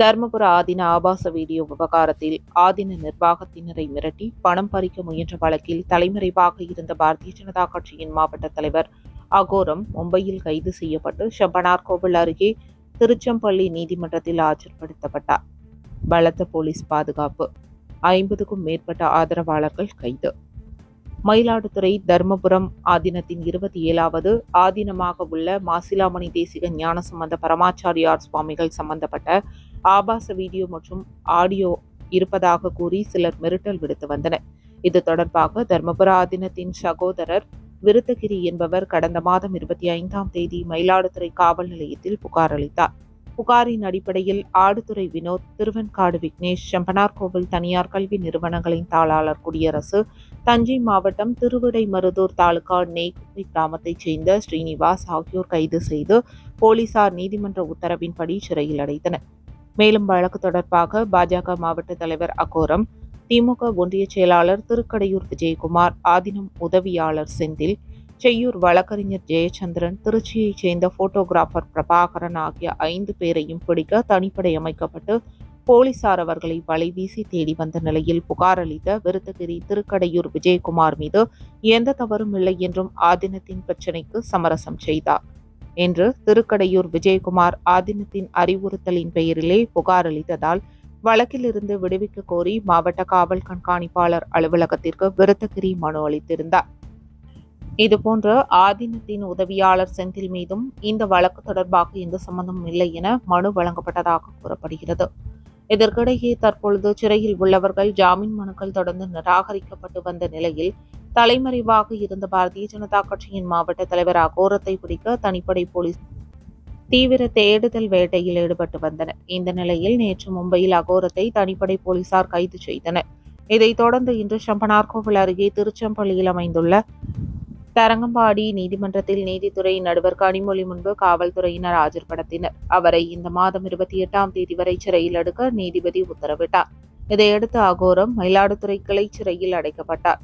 தர்மபுர ஆதீன ஆபாச வீடியோ விவகாரத்தில் ஆதீன நிர்வாகத்தினரை மிரட்டி பணம் பறிக்க முயன்ற வழக்கில் தலைமறைவாக இருந்த பாரதிய ஜனதா கட்சியின் மாவட்ட தலைவர் அகோரம் மும்பையில் கைது செய்யப்பட்டு செம்பனார் கோவில் அருகே திருச்செம்பள்ளி நீதிமன்றத்தில் ஆஜர்படுத்தப்பட்டார். பலத்த போலீஸ் பாதுகாப்பு. ஐம்பதுக்கும் மேற்பட்ட ஆதரவாளர்கள் கைது. மயிலாடுதுறை தர்மபுரம் ஆதீனத்தின் இருபத்தி ஏழாவது ஆதீனமாக உள்ள மாசிலாமணி தேசிக ஞானசம்பந்த பரமாச்சாரியார் சுவாமிகள் சம்பந்தப்பட்ட ஆபாச வீடியோ மற்றும் ஆடியோ இருப்பதாக கூறி சிலர் மிரட்டல் விடுத்து வந்தனர். இது தொடர்பாக தர்மபுர ஆதீனத்தின் சகோதரர் விருத்தகிரி என்பவர் கடந்த மாதம் இருபத்தி ஐந்தாம் தேதி மயிலாடுதுறை காவல் நிலையத்தில் புகார் அளித்தார். புகாரின் அடிப்படையில் ஆடுதுறை வினோத் திருவெண்காடு விக்னேஷ் செம்பனார்கோவில் தனியார் கல்வி நிறுவனங்களின் தாளாளர் குடியரசு தஞ்சை மாவட்டம் திருவிடைமருதூர் தாலுகா நெய்குப்பை கிராமத்தைச் சேர்ந்த ஸ்ரீனிவாஸ் ஆகியோர் கைது செய்து போலீசார் நீதிமன்ற உத்தரவின்படி சிறையில் அடைத்தனர். மேலும் வழக்கு தொடர்பாக பாஜக மாவட்ட தலைவர் அகோரம் திமுக ஒன்றிய செயலாளர் திருக்கடையூர் விஜயகுமார் ஆதினம் உதவியாளர் செந்தில் செய்யூர் வழக்கறிஞர் ஜெயச்சந்திரன் திருச்சியைச் சேர்ந்த போட்டோகிராஃபர் பிரபாகரன் ஆகிய ஐந்து பேரையும் பிடிக்க தனிப்படை அமைக்கப்பட்டு போலீசார் அவர்களை வலைவீசி தேடி வந்த நிலையில் புகார் அளித்த விருத்தகிரி திருக்கடையூர் விஜயகுமார் மீது எந்த தவறும் இல்லை என்றும் ஆதினத்தின் பிரச்சினைக்கு சமரசம் செய்தார். என்று திருக்கடையூர் விஜயகுமார் ஆதீனத்தின் அறிவுறுத்தலின் பெயரிலே புகார் அளித்ததால் வழக்கிலிருந்து விடுவிக்க கோரி மாவட்ட காவல் கண்காணிப்பாளர் அலுவலகத்திற்கு விருத்தகிரி மனு அளித்திருந்தார். இதுபோன்ற ஆதீனத்தின் உதவியாளர் செந்தில் மீதும் இந்த வழக்கு தொடர்பாக எந்த சம்பந்தமும் இல்லை என மனு வழங்கப்பட்டதாக கூறப்படுகிறது. இதற்கிடையே தற்பொழுது சிறையில் உள்ளவர்கள் ஜாமீன் மனுக்கள் தொடர்ந்து நிராகரிக்கப்பட்டு வந்த நிலையில் தலைமறைவாக இருந்த பாரதிய ஜனதா கட்சியின் மாவட்ட தலைவர் அகோரத்தை பிடிக்க தனிப்படை போலீஸ் தீவிர தேடுதல் வேட்டையில் ஈடுபட்டு வந்தனர். இந்த நிலையில் நேற்று மும்பையில் அகோரத்தை தனிப்படை போலீசார் கைது செய்தனர். இதைத் தொடர்ந்து இன்று சம்பனார்கோவில் அருகே திருச்செம்பள்ளியில் அமைந்துள்ள தரங்கம்பாடி நீதிமன்றத்தில் நீதித்துறை நடுவர் கனிமொழி முன்பு காவல்துறையினர் ஆஜர்படுத்தினர் அவரை இந்த மாதம் இருபத்தி எட்டாம் தேதி வரை சிறையில் அடுக்க நீதிபதி உத்தரவிட்டார். இதையடுத்து அகோரம் மயிலாடுதுறை கிளை சிறையில் அடைக்கப்பட்டார்.